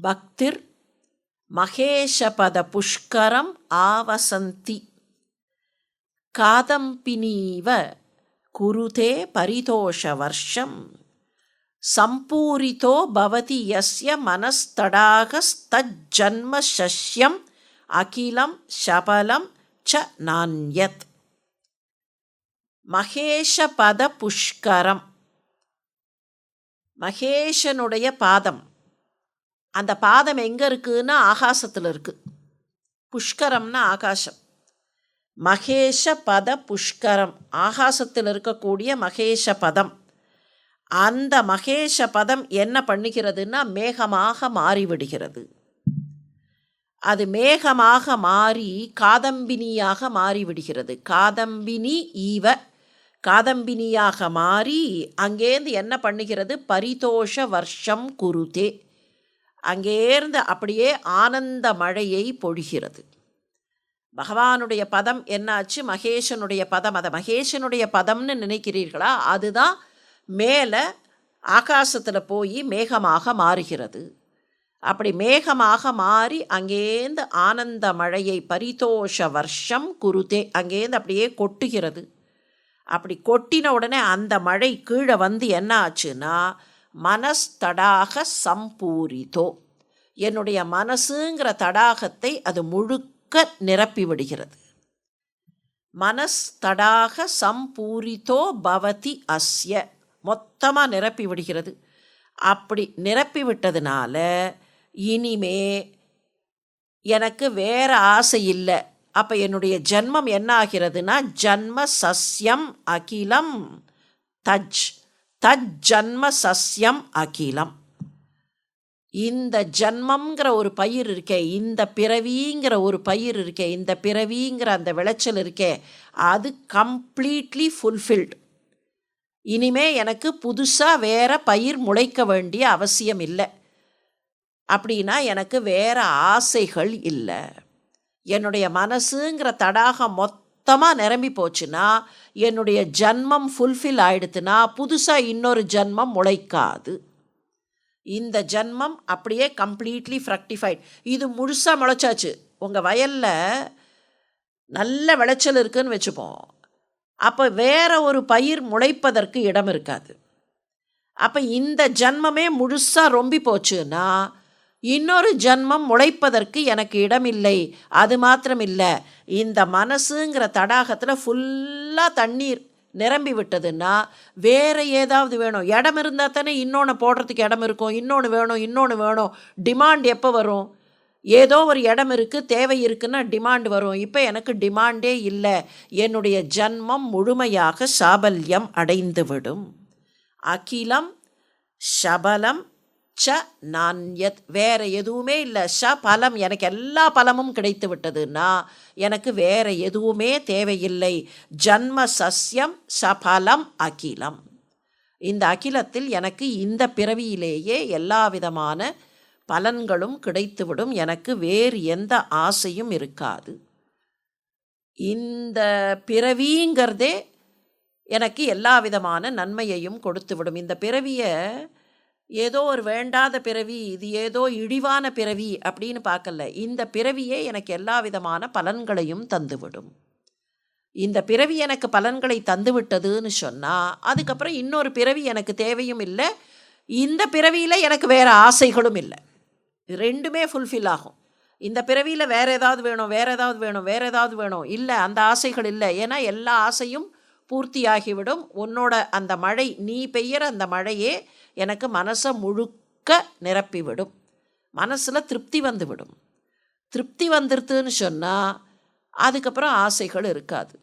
பக்திர் மகேஷபத புஷ்கரம் ஆவசந்தி. காதம்பினீவ குருதே பரிதோஷவர்ஷம். சம்பூரிதோ பவதி யஸ்ய மனஸ்தடாகஸ்தஜ்ஜன்ம சஸ்யம் அகிலம் சபலம் ச நான்யத். மகேஷபத புஷ்கரம் மகேஷனுடைய பாதம். அந்த பாதம் எங்கே இருக்குன்னா ஆகாசத்தில் இருக்குது புஷ்கரம்னா ஆகாசம். மகேஷ பத புஷ்கரம். ஆகாசத்தில் இருக்கக்கூடிய மகேஷ பதம். அந்த மகேஷ பதம் என்ன பண்ணுகிறதுன்னா மேகமாக மாறிவிடுகிறது. அது மேகமாக மாறி காதம்பினியாக மாறிவிடுகிறது. காதம்பினி ஈவ. காதம்பினியாக மாறி அங்கேருந்து என்ன பண்ணுகிறது? பரிதோஷ வர்ஷம் குருதே. அங்கேருந்து அப்படியே ஆனந்த மழையை பொழிகிறது. பகவானுடைய பதம் என்னாச்சு? மகேஷனுடைய பதம். அதை மகேஷனுடைய பதம்னு நினைக்கிறீர்களா? அதுதான் மேலே ஆகாசத்தில் போய் மேகமாக மாறுகிறது. அப்படி மேகமாக மாறி அங்கேருந்து ஆனந்த மழையை பரிதோஷ வருஷம் குருதே அங்கேருந்து அப்படியே கொட்டுகிறது. அப்படி கொட்டின உடனே அந்த மழை கீழே வந்து என்ன ஆச்சுன்னா மனஸ்தடாக சம்பூரிதோ. என்னுடைய மனசுங்கிற தடாகத்தை அது முழுக்க நிரப்பி விடுகிறது. மனஸ்தடாக சம்பூரிதோ பவதி அஸ்ய. மொத்தமாக நிரப்பி விடுகிறது. அப்படி நிரப்பி விட்டதுனால இனிமே எனக்கு வேற ஆசை இல்லை. அப்போ என்னுடைய ஜன்மம் என்ன ஆகிறதுனா ஜன்ம சஸ்யம் அகிலம் தஜ். தஜ்ஜன்ம சஸ்யம் அகிலம். இந்த ஜன்மம்ங்கிற ஒரு பயிர் இருக்கே இந்த பிறவிங்கிற ஒரு பயிர் இருக்கே இந்த பிறவிங்கிற அந்த விளைச்சல் இருக்கே அது கம்ப்ளீட்லி ஃபுல்ஃபில்டு இனிமே எனக்கு புதுசாக வேற பயிர் முளைக்க வேண்டிய அவசியம் இல்லை. அப்படின்னா எனக்கு வேற ஆசைகள் இல்லை. என்னுடைய மனசுங்கிற தடாகம் மொத்தமாக நிரம்பி போச்சுன்னா என்னுடைய ஜன்மம் ஃபுல்ஃபில் ஆயிடுத்துன்னா புதுசாக இன்னொரு ஜன்மம் முளைக்காது. இந்த ஜன்மம் அப்படியே கம்ப்ளீட்லி ஃப்ரக்டிஃபைட் இது முழுசாக முளைச்சாச்சு. உங்கள் வயலில் நல்ல விளைச்சல் இருக்குதுன்னு வச்சுப்போம். அப்போ வேற ஒரு பயிர் முளைப்பதற்கு இடம் இருக்காது. அப்போ இந்த ஜன்மமே முழுசாக ரொம்பி போச்சுன்னா இன்னொரு ஜன்மம் முளைப்பதற்கு எனக்கு இடமில்லை. அது மாத்திரமில்லை. இந்த மனசுங்கிற தடாகத்தில் ஃபுல்லாக தண்ணீர் நிரம்பி விட்டதுன்னா வேறு ஏதாவது வேணும். இடம் இருந்தால் தானே இன்னொன்று போடுறதுக்கு இடம் இருக்கும். இன்னொன்று வேணும் இன்னொன்று வேணும். டிமாண்ட் எப்போ வரும்? ஏதோ ஒரு இடம் இருக்குது தேவை இருக்குன்னா டிமாண்ட் வரும். இப்போ எனக்கு டிமாண்டே இல்லை. என்னுடைய ஜன்மம் முழுமையாக சாபல்யம் அடைந்துவிடும். அகிலம் சபலம் ச நான்யத் வேறு எதுவுமே இல்லை. ஷ பலம். எனக்கு எல்லா பலமும் கிடைத்து விட்டதுன்னா எனக்கு வேறு எதுவுமே தேவையில்லை. ஜன்ம சஸ்யம் சபலம் அகிலம். இந்த அகிலத்தில் எனக்கு இந்த பிறவியிலேயே எல்லா விதமான பலன்களும் கிடைத்துவிடும். எனக்கு வேறு எந்த ஆசையும் இருக்காது. இந்த பிறவிங்கிறதே எனக்கு எல்லா விதமான நன்மையையும் கொடுத்துவிடும். இந்த பிறவியை ஏதோ ஒரு வேண்டாத பிறவி இது ஏதோ இழிவான பிறவி அப்படின்னு பார்க்கல. இந்த பிறவியே எனக்கு எல்லா விதமான பலன்களையும் தந்துவிடும். இந்த பிறவி எனக்கு பலன்களை தந்துவிட்டதுன்னு சொன்னால் அதுக்கப்புறம் இன்னொரு பிறவி எனக்கு தேவையும் இல்லை. இந்த பிறவியில் எனக்கு வேறு ஆசைகளும் இல்லை. ரெண்டுமே ஃபுல்ஃபில் ஆகும். இந்த பிறவியில் வேறு ஏதாவது வேணும் வேறு ஏதாவது வேணும் வேறு ஏதாவது வேணும். இல்லை அந்த ஆசைகள் இல்லை. ஏன்னா எல்லா ஆசையும் பூர்த்தியாகிவிடும். உன்னோட அந்த மழை நீ பெய்கிற அந்த மழையே எனக்கு மனசை முழுக்க நிரப்பிவிடும். மனசில் திருப்தி வந்துவிடும். திருப்தி வந்துடுதுன்னு சொன்னால் அதுக்கப்புறம் ஆசைகள் இருக்காது.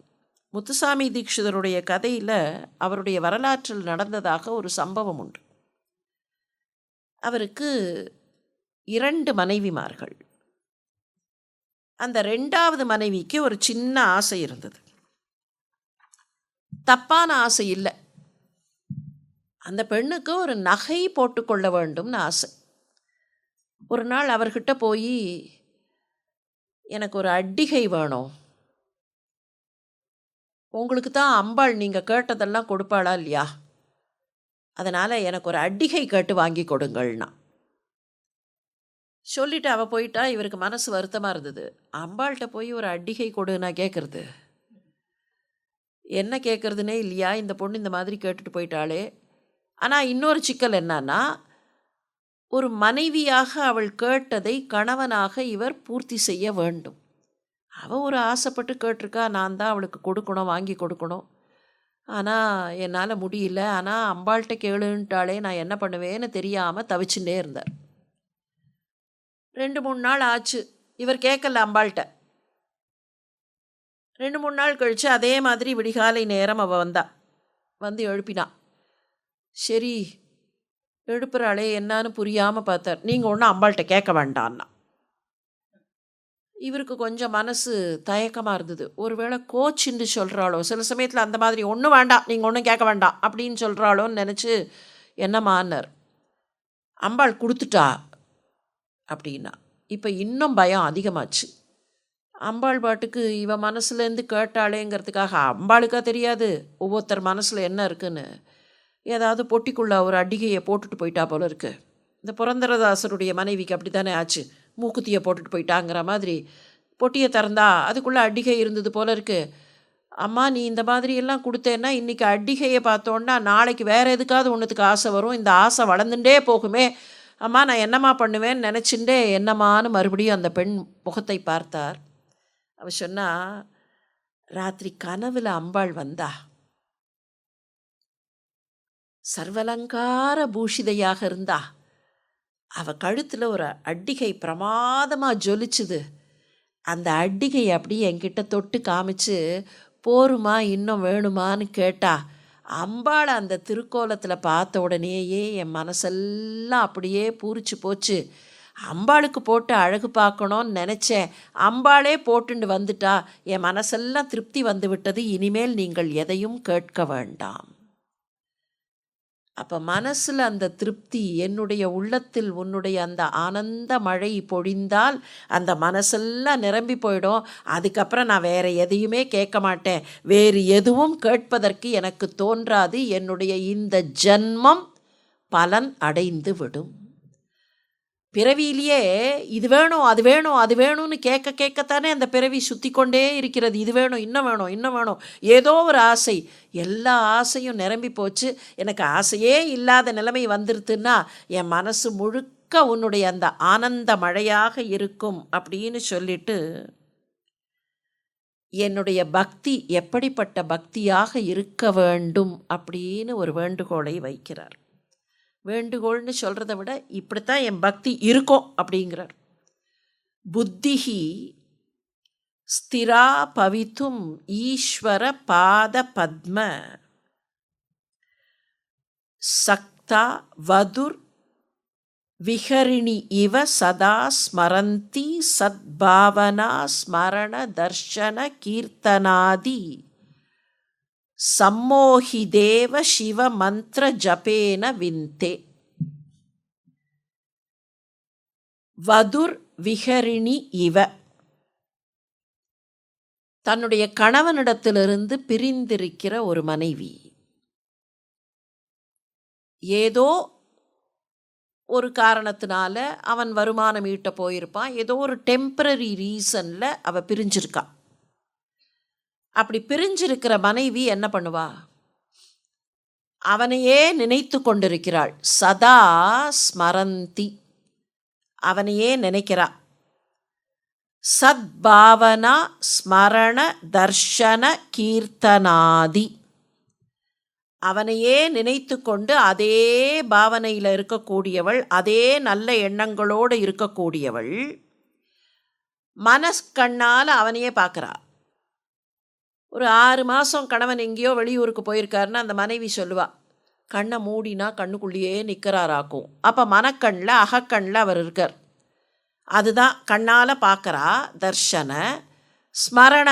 முத்துசாமி தீட்சிதருடைய கதையில் அவருடைய வரலாற்றில் நடந்ததாக ஒரு சம்பவம் உண்டு. அவருக்கு இரண்டு மனைவிமார்கள். அந்த ரெண்டாவது மனைவிக்கு ஒரு சின்ன ஆசை இருந்தது. தப்பான ஆசை இல்லை. அந்த பெண்ணுக்கு ஒரு நகை போட்டுக்கொள்ள வேண்டும்னு ஆசை. ஒரு நாள் அவர்கிட்ட போய் எனக்கு ஒரு அட்டிகை வேணும். உங்களுக்கு தான் அம்பாள் நீங்கள் கேட்டதெல்லாம் கொடுப்பாளா இல்லையா? அதனால் எனக்கு ஒரு அட்டிகை கேட்டு வாங்கி கொடுங்கள்னா. சொல்லிட்டு அவள் போயிட்டா. இவருக்கு மனசு வருத்தமாக இருந்தது. அம்பாள்கிட்ட போய் ஒரு அடிகை கொடு நான் கேட்குறது என்ன கேட்குறதுனே இல்லையா? இந்த பொண்ணு இந்த மாதிரி கேட்டுட்டு போயிட்டாளே. ஆனால் இன்னொரு சிக்கல் என்னன்னா ஒரு மனைவியாக அவள் கேட்டதை கணவனாக இவர் பூர்த்தி செய்ய வேண்டும். அவள் ஒரு ஆசைப்பட்டு கேட்டிருக்கா நான் தான் அவளுக்கு கொடுக்கணும் வாங்கி கொடுக்கணும். ஆனால் என்னால் முடியல. ஆனால் அம்பாள்கிட்ட கேளுன்ட்டாலே நான் என்ன பண்ணுவேன்னு தெரியாமல் தவிச்சுட்டே இருந்தார். ரெண்டு மூணு நாள் ஆச்சு. இவர் கேட்கல அம்பாள்கிட்ட. ரெண்டு மூணு நாள் கழித்து அதே மாதிரி விடிகாலை நேரம் அவள் வந்தா. வந்து எழுப்பினான் சரி எழுப்புறாளே என்னான்னு புரியாமல் பார்த்தார். நீங்கள் ஒன்றும் அம்பாள்கிட்ட கேட்க வேண்டான்னா இவருக்கு கொஞ்சம் மனசு தயக்கமாக இருந்தது. ஒருவேளை கோச்சின்னு சொல்கிறாளோ சில சமயத்தில் அந்த மாதிரி ஒன்றும் வேண்டாம் நீங்கள் ஒன்றும் கேட்க வேண்டாம் அப்படின்னு சொல்கிறாளோன்னு நினச்சி என்னமானார் அம்பாள் கொடுத்துட்டா? அப்படின்னா. இப்போ இன்னும் பயம் அதிகமாச்சு. அம்பாள் பாட்டுக்கு இவ மனசுலேருந்து கேட்டாளேங்கிறதுக்காக அம்பாளுக்கா தெரியாது. ஒவ்வொருத்தர் மனசில் என்ன இருக்குன்னு. ஏதாவது பொட்டிக்குள்ளே ஒரு அடிகையை போட்டுட்டு போயிட்டா போல இருக்கு. இந்த புரந்தரதாசருடைய மனைவிக்கு அப்படி தானே ஆச்சு. மூக்குத்தியை போட்டுட்டு போயிட்டாங்கிற மாதிரி பொட்டியை திறந்தா அதுக்குள்ளே அடிகை இருந்தது போல இருக்கு. அம்மா நீ இந்த மாதிரி எல்லாம் கொடுத்தேன்னா இன்றைக்கி அடிகையை பார்த்தோன்னா நாளைக்கு வேறு எதுக்காவது ஒன்றுத்துக்கு ஆசை வரும். இந்த ஆசை வளர்ந்துட்டே போகுமே. அம்மா நான் என்னம்மா பண்ணுவேன்னு நினச்சிண்டே என்னம்மான்னு மறுபடியும் அந்த பெண் முகத்தை பார்த்தார். அவ சொன்னா ராத்திரி கனவுல அம்பாள் வந்தா சர்வலங்கார பூஷிதையாக இருந்தா அவ கழுத்தில் ஒரு அட்டிகை பிரமாதமாக ஜொலிச்சுது. அந்த அட்டிகை அப்படியே என்கிட்ட தொட்டு காமிச்சு போருமா இன்னும் வேணுமான்னு கேட்டா அம்பாளை அந்த திருக்கோலத்தில் பார்த்த உடனேயே என் மனசெல்லாம் அப்படியே பூரிச்சு போச்சு. அம்பாளுக்கு போட்டு அழகு பார்க்கணும்னு நினச்சேன். அம்பாளே போட்டுண்டு வந்துட்டா. என் மனசெல்லாம் திருப்தி வந்து விட்டது. இனிமேல் நீங்கள் எதையும் கேட்க வேண்டாம். அப்போ மனசில் அந்த திருப்தி என்னுடைய உள்ளத்தில் உன்னுடைய அந்த ஆனந்த மழை பொழிந்தால் அந்த மனசெல்லாம் நிரம்பி போயிடும். அதுக்கப்புறம் நான் வேறு எதையுமே கேட்க மாட்டேன். வேறு எதுவும் கேட்பதற்கு எனக்கு தோன்றாது. என்னுடைய இந்த ஜன்மம் பலன் அடைந்து விடும். பிறவியிலேயே இது வேணும் அது வேணும் அது வேணும்னு கேட்க கேட்கத்தானே அந்த பிறவி சுற்றி கொண்டே இருக்கிறது. இது வேணும் இன்னும் வேணும் இன்னும் வேணும். ஏதோ ஒரு ஆசை. எல்லா ஆசையும் நிரம்பி போச்சு. எனக்கு ஆசையே இல்லாத நிலைமை வந்துருதுன்னா என் மனசு முழுக்க உன்னுடைய அந்த ஆனந்த மழையாக இருக்கும் அப்படின்னு சொல்லிட்டு என்னுடைய பக்தி எப்படிப்பட்ட பக்தியாக இருக்க வேண்டும் அப்படின்னு ஒரு வேண்டுகோளை வைக்கிறார். வேண்டுகோள்னு சொல்கிறத விட இப்படித்தான் என் பக்தி இருக்கும் அப்படிங்கிறார். புத்திஹி ஸ்திரா பவித்தும் ஈஸ்வர பாத பத்ம சக்தா வதுர் விஹரிணி இவ சதா ஸ்மரந்தி சத்பாவனா ஸ்மரண தர்ஷன கீர்த்தனாதி சம்மோஹிதேவ சிவ மந்திர ஜபேன விந்தே. வதுர் விஹரிணி இவ. தன்னுடைய கணவனிடத்திலிருந்து பிரிந்திருக்கிற ஒரு மனைவி. ஏதோ ஒரு காரணத்தினால அவன் வருமானம் ஈட்ட போயிருப்பான். ஏதோ ஒரு டெம்பரரி ரீசனில் அவள் பிரிஞ்சிருக்கான் அப்படி பிரிஞ்சிருக்கிற மனைவி என்ன பண்ணுவா? அவனையே நினைத்து கொண்டிருக்கிறாள். சதா ஸ்மரந்தி. அவனையே நினைக்கிறா. சத்பாவனா ஸ்மரண தர்ஷன கீர்த்தனாதி. அவனையே நினைத்து கொண்டு அதே பாவனையில் இருக்கக்கூடியவள் அதே நல்ல எண்ணங்களோடு இருக்கக்கூடியவள் மனஸ்கண்ணால் அவனையே பார்க்குறாள் ஒரு ஆறு மாதம் கணவன் எங்கேயோ வெளியூருக்கு போயிருக்காருன்னு அந்த மனைவி சொல்லுவாள் கண்ணை மூடினா கண்ணுக்குள்ளேயே நிற்கிறாராக்கும் அப்போ மனக்கண்ணில் அகக்கண்ணில் அவர் இருக்கார். அதுதான் கண்ணால் பார்க்குறா தர்ஷன ஸ்மரண.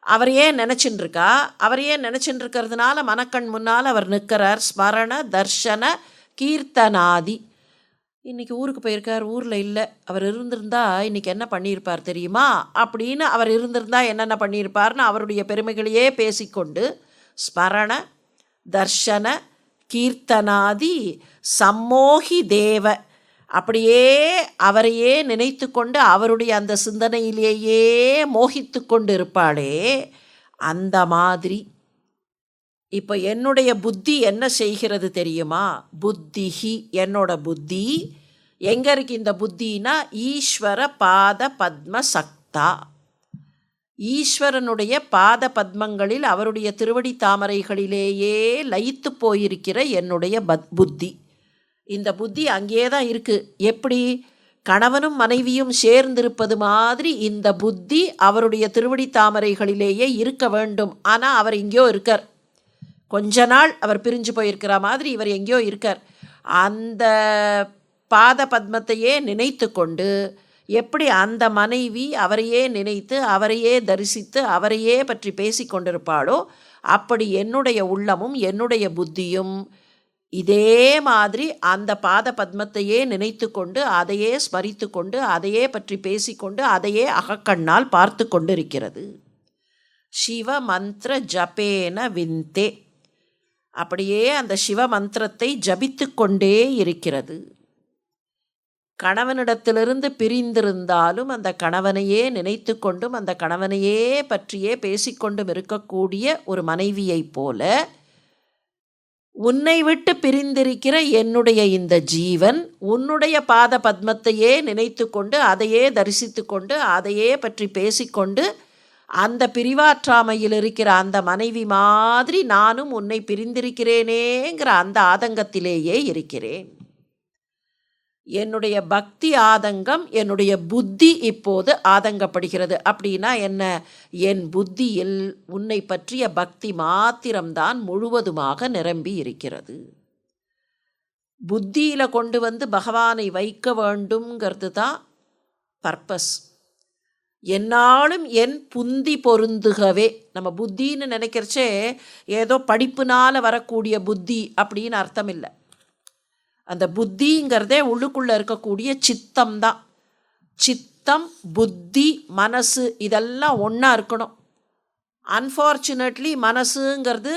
அவரையே நினச்சின்னு அவரையே நினச்சின்னு இருக்கிறதுனால மனக்கண் முன்னால் அவர் நிற்கிறார் ஸ்மரண தர்ஷன கீர்த்தனாதி. இன்றைக்கி ஊருக்கு போயிருக்கார் ஊரில் இல்லை. அவர் இருந்திருந்தா இன்றைக்கி என்ன பண்ணியிருப்பார் தெரியுமா? அப்படின்னு அவர் இருந்திருந்தா என்னென்ன பண்ணியிருப்பார்னு அவருடைய பெருமைகளையே பேசிக்கொண்டு ஸ்மரண தர்ஷன கீர்த்தனாதி சம்மோகி தேவ அப்படியே அவரையே நினைத்து கொண்டு அவருடைய அந்த சிந்தனையிலேயே மோகித்து கொண்டு இருப்பாளே அந்த மாதிரி இப்போ என்னுடைய புத்தி என்ன செய்கிறது தெரியுமா? புத்திஹி என்னோட புத்தி. எங்கே இருக்கு இந்த புத்தினா? ஈஸ்வர பாத பத்ம சக்தா. ஈஸ்வரனுடைய பாத பத்மங்களில் அவருடைய திருவடி தாமரைகளிலேயே லயித்து போயிருக்கிற என்னுடைய பத் புத்தி. இந்த புத்தி அங்கேயே தான் இருக்குது எப்படி? கணவனும் மனைவியும் சேர்ந்திருப்பது மாதிரி இந்த புத்தி அவருடைய திருவடி தாமரைகளிலேயே இருக்க வேண்டும். ஆனால் அவர் இங்கேயோ இருக்கார். கொஞ்ச நாள் அவர் பிரிஞ்சு போயிருக்கிற மாதிரி இவர் எங்கேயோ இருக்கார். அந்த பாத பத்மத்தையே நினைத்து கொண்டு எப்படி அந்த மனைவி அவரையே நினைத்து அவரையே தரிசித்து அவரையே பற்றி பேசி கொண்டிருப்பாளோ அப்படி என்னுடைய உள்ளமும் என்னுடைய புத்தியும் இதே மாதிரி அந்த பாத பத்மத்தையே நினைத்து கொண்டு அதையே ஸ்மரித்து கொண்டு அதையே பற்றி பேசிக்கொண்டு அதையே அகக்கண்ணால் பார்த்து கொண்டிருக்கிறது. சிவ மந்திர ஜபேன விந்தே. அப்படியே அந்த சிவ மந்திரத்தை ஜபித்து கொண்டே இருக்கிறது. கணவனிடத்திலிருந்து பிரிந்திருந்தாலும் அந்த கணவனையே நினைத்து கொண்டும் அந்த கணவனையே பற்றியே பேசிக்கொண்டும் இருக்கக்கூடிய ஒரு மனைவியைப் போல உன்னை விட்டு பிரிந்திருக்கிற என்னுடைய இந்த ஜீவன் உன்னுடைய பாத பத்மத்தையே நினைத்து கொண்டு அதையே தரிசித்து கொண்டு அதையே பற்றி பேசிக்கொண்டு அந்த பிரிவாற்றாமையில் இருக்கிற அந்த மனைவி மாதிரி நானும் உன்னை பிரிந்திருக்கிறேனேங்கிற அந்த ஆதங்கத்திலேயே இருக்கிறேன். என்னுடைய பக்தி ஆதங்கம் என்னுடைய புத்தி இப்போது ஆதங்கப்படுகிறது. அப்படின்னா என்ன? என் புத்தியில் உன்னை பற்றிய பக்தி மாத்திரம்தான் முழுவதுமாக நிரம்பி இருக்கிறது. புத்தியில் கொண்டு வந்து பகவானை வைக்க வேண்டுங்கிறது தான் பர்பஸ். என்னாலும் என் புந்தி பொருந்துகவே. நம்ம புத்தின்னு நினைக்கிறச்சே ஏதோ படிப்புனால் வரக்கூடிய புத்தி அப்படின்னு அர்த்தம் இல்லை அந்த புத்திங்கிறதே உள்ளுக்குள்ளே இருக்கக்கூடிய சித்தம் தான் சித்தம் புத்தி மனசு இதெல்லாம் ஒன்றா இருக்கணும். அன்ஃபார்ச்சுனேட்லி மனசுங்கிறது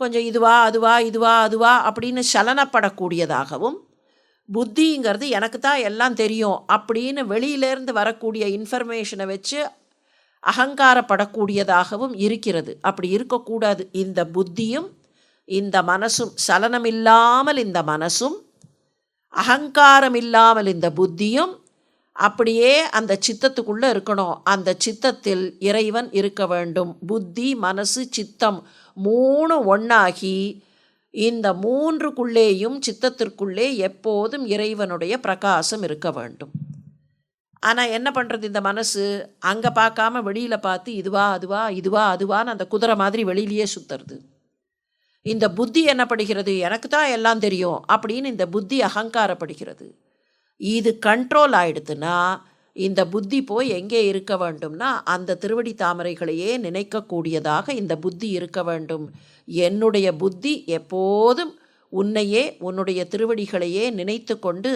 கொஞ்சம் இதுவா அதுவா இதுவா அதுவா அப்படின்னு சலனப்படக்கூடியதாகவும் புத்திங்கிறது எனக்கு தான் எல்லாம் தெரியும் அப்படின்னு வெளியிலேருந்து வரக்கூடிய இன்ஃபர்மேஷனை வச்சு அகங்காரப்படக்கூடியதாகவும் இருக்கிறது. அப்படி இருக்கக்கூடாது. இந்த புத்தியும் இந்த மனசும் சலனமில்லாமல் இந்த மனசும் அகங்காரம் இல்லாமல் இந்த புத்தியும் அப்படியே அந்த சித்தத்துக்குள்ளே இருக்கணும். அந்த சித்தத்தில் இறைவன் இருக்க வேண்டும். புத்தி மனசு சித்தம் மூணு ஒன்றாகி இந்த மூன்றுக்குள்ளேயும் சித்தத்திற்குள்ளே எப்போதும் இறைவனுடைய பிரகாசம் இருக்க வேண்டும். ஆனால் என்ன பண்ணுறது இந்த மனசு? அங்கே பார்க்காம வெளியில் பார்த்து இதுவா அதுவா இதுவா அதுவான்னு அந்த குதிரை மாதிரி வெளியிலேயே சுற்றுறது இந்த புத்தி என்ன படுகிறது? எனக்கு தான் எல்லாம் தெரியும் அப்படின்னு இந்த புத்தி அகங்காரப்படுகிறது. இது கண்ட்ரோல் ஆயிடுதுன்னா இந்த புத்தி போய் எங்கே இருக்க வேண்டும்னா அந்த திருவடி தாமரைகளையே நினைக்கக்கூடியதாக இந்த புத்தி இருக்க வேண்டும். என்னுடைய புத்தி எப்போதும் உன்னையே உன்னுடைய திருவடிகளையே நினைத்து கொண்டு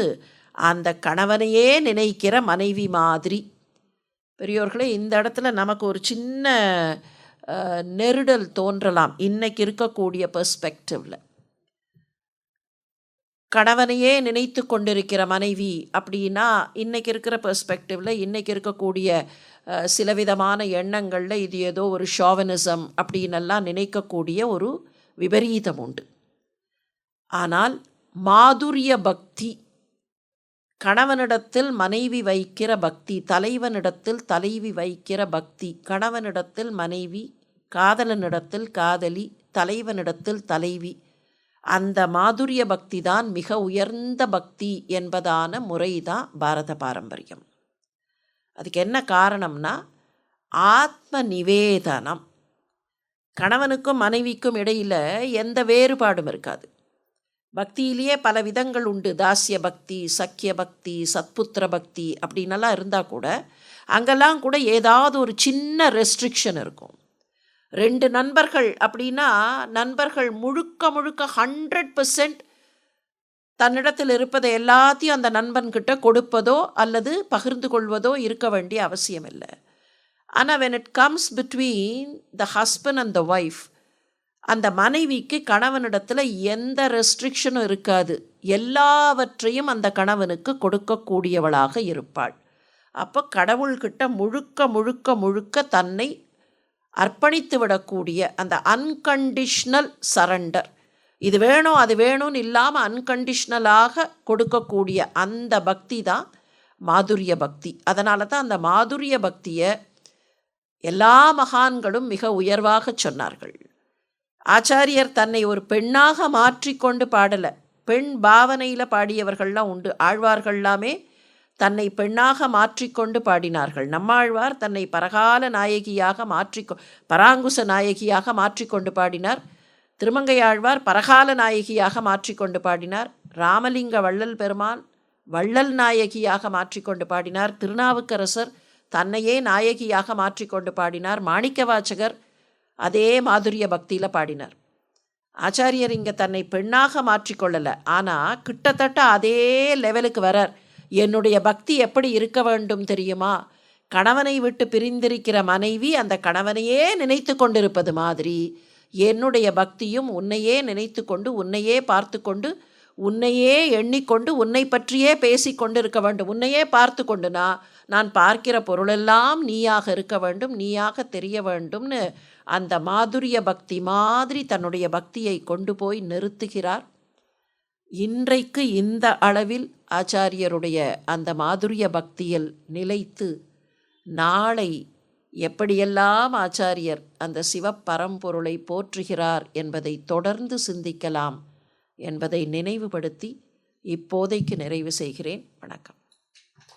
அந்த கணவனையே நினைக்கிற மனைவி மாதிரி. பெரியோர்களே இந்த இடத்துல நமக்கு ஒரு சின்ன நெருடல் தோன்றலாம். இன்றைக்கி இருக்கக்கூடிய பெர்ஸ்பெக்டிவில் கணவனையே நினைத்து கொண்டிருக்கிற மனைவி அப்படின்னா இன்றைக்கி இருக்கிற பெர்ஸ்பெக்டிவில் இன்றைக்கி இருக்கக்கூடிய சில விதமான எண்ணங்களில் இது ஏதோ ஒரு ஷாவனிசம் அப்படின்னெல்லாம் நினைக்கக்கூடிய ஒரு விபரீதம் உண்டு. ஆனால் மாதுரிய பக்தி கணவனிடத்தில் மனைவி வைக்கிற பக்தி தலைவனிடத்தில் தலைவி வைக்கிற பக்தி கணவனிடத்தில் மனைவி காதலனிடத்தில் காதலி தலைவனிடத்தில் தலைவி அந்த மாதுரிய பக்தி தான் மிக உயர்ந்த பக்தி என்பதான முறை தான் பாரத பாரம்பரியம். அதுக்கு என்ன காரணம்னா ஆத்ம நிவேதனம். கணவனுக்கும் மனைவிக்கும் இடையில் எந்த வேறுபாடும் இருக்காது. பக்தியிலேயே பல விதங்கள் உண்டு. தாசிய பக்தி சக்கிய பக்தி சத்புத்திர பக்தி அப்படின்னெல்லாம் இருந்தால் கூட அங்கெல்லாம் கூட ஏதாவது ஒரு சின்ன ரெஸ்ட்ரிக்ஷன் இருக்கும். ரெண்டு நண்பர்கள் அப்படின்னா நண்பர்கள் முழுக்க முழுக்க ஹண்ட்ரட் பர்சன்ட் தன்னிடத்தில் இருப்பதை எல்லாத்தையும் அந்த நண்பன்கிட்ட கொடுப்பதோ அல்லது பகிர்ந்து கொள்வதோ இருக்க வேண்டிய அவசியம் இல்லை. ஆனால் when it comes between the husband and the wife அந்த மனைவிக்கு கணவனிடத்தில் எந்த ரெஸ்ட்ரிக்ஷனும் இருக்காது. எல்லாவற்றையும் அந்த கணவனுக்கு கொடுக்கக்கூடியவளாக இருப்பாள். அப்போ கடவுள்கிட்ட முழுக்க முழுக்க முழுக்க தன்னை அர்ப்பணித்து விடக்கூடிய அந்த அன்கண்டிஷ்னல் சரண்டர் இது வேணும் அது வேணும்னு இல்லாமல் அன்கண்டிஷ்னலாக கொடுக்கக்கூடிய அந்த பக்தி தான் மாதுரிய பக்தி. அதனால தான் அந்த மாதுரிய பக்தியை எல்லா மகான்களும் மிக உயர்வாக சொன்னார்கள். ஆச்சாரியர் தன்னை ஒரு பெண்ணாக மாற்றிக்கொண்டு பாடலை. பெண் பாவனையில் பாடியவர்கள்லாம் உண்டு. ஆழ்வார்கள்லாமே தன்னை பெண்ணாக மாற்றிக்கொண்டு பாடினார்கள். நம்மாழ்வார் தன்னை பரகால நாயகியாக மாற்றிக்கொ பராங்குச நாயகியாக மாற்றிக்கொண்டு பாடினார். திருமங்கையாழ்வார் பரகால நாயகியாக மாற்றிக்கொண்டு பாடினார். ராமலிங்க வள்ளல் பெருமான் வள்ளல் நாயகியாக மாற்றிக்கொண்டு பாடினார். திருநாவுக்கரசர் தன்னையே நாயகியாக மாற்றிக்கொண்டு பாடினார். மாணிக்கவாச்சகர் அதே மாதுரிய பக்தியில் பாடினார். ஆச்சாரியர் இங்கே தன்னை பெண்ணாக மாற்றிக்கொள்ளலை. ஆனால் கிட்டத்தட்ட அதே லெவலுக்கு வரார் என்னுடைய பக்தி எப்படி இருக்க வேண்டும் தெரியுமா? கணவனை விட்டு பிரிந்திருக்கிற மனைவி அந்த கணவனையே நினைத்து கொண்டிருப்பது மாதிரி. என்னுடைய பக்தியும் உன்னையே நினைத்து கொண்டு உன்னையே பார்த்து கொண்டு உன்னையே எண்ணிக்கொண்டு உன்னை பற்றியே பேசி கொண்டு இருக்க வேண்டும். உன்னையே பார்த்து கொண்டுனா நான் பார்க்கிற பொருளெல்லாம் நீயாக இருக்க வேண்டும் நீயாக தெரிய வேண்டும்னு அந்த மாதுரிய பக்தி மாதிரி தன்னுடைய பக்தியை கொண்டு போய் நிறுத்துகிறார். இன்றைக்கு இந்த அளவில் ஆச்சாரியருடைய அந்த மாதுரிய பக்தியில் நிலைத்து நாளை எப்படியெல்லாம் ஆச்சாரியர் அந்த சிவப்பரம்பொருளை போற்றுகிறார் என்பதை தொடர்ந்து சிந்திக்கலாம் என்பதை நினைவுபடுத்தி இப்போதைக்கு நிறைவு செய்கிறேன். வணக்கம்.